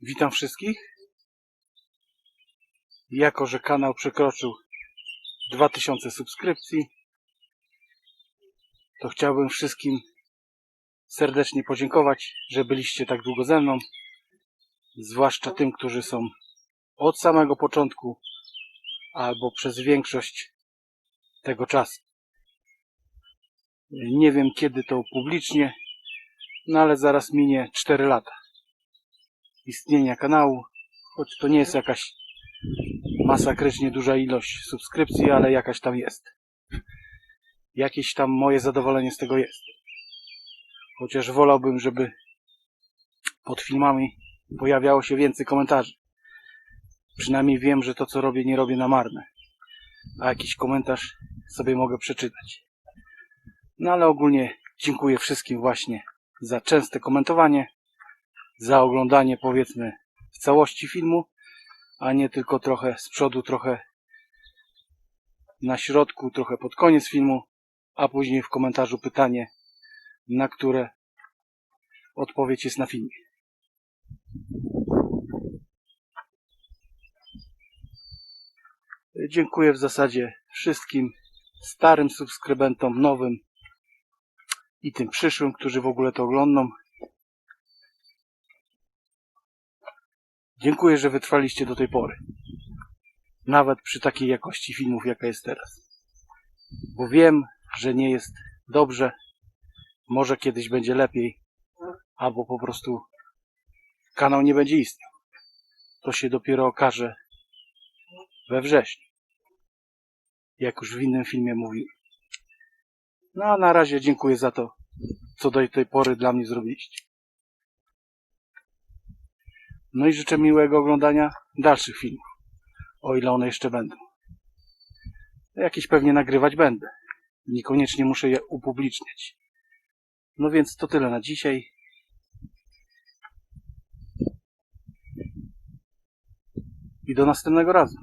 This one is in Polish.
Witam wszystkich. Jako, że kanał przekroczył 2000 subskrypcji, to chciałbym wszystkim serdecznie podziękować, że byliście tak długo ze mną. Zwłaszcza tym, którzy są od samego początku albo przez większość tego czasu. Nie wiem kiedy to upublicznię, no ale zaraz minie 4 lata istnienia kanału, choć to nie jest jakaś masakrycznie duża ilość subskrypcji, ale jakaś tam jest. Jakieś tam moje zadowolenie z tego jest. Chociaż wolałbym, żeby pod filmami pojawiało się więcej komentarzy. Przynajmniej wiem, że to co robię nie robię na marne. A jakiś komentarz sobie mogę przeczytać. No ale ogólnie dziękuję wszystkim właśnie za częste komentowanie za oglądanie powiedzmy w całości filmu, a nie tylko trochę z przodu, trochę na środku, trochę pod koniec filmu, a później w komentarzu pytanie, na które odpowiedź jest na filmie. Dziękuję w zasadzie wszystkim starym subskrybentom, nowym i tym przyszłym, którzy w ogóle to oglądną. Dziękuję, że wytrwaliście do tej pory. Nawet przy takiej jakości filmów, jaka jest teraz. Bo wiem, że nie jest dobrze. Może kiedyś będzie lepiej. Albo po prostu kanał nie będzie istniał. To się dopiero okaże we wrześniu. Jak już w innym filmie mówiłem. No a na razie dziękuję za to, co do tej pory dla mnie zrobiliście. No i życzę miłego oglądania dalszych filmów. O ile one jeszcze będą. Jakieś pewnie nagrywać będę. Niekoniecznie muszę je upubliczniać. No więc to tyle na dzisiaj. I do następnego razu.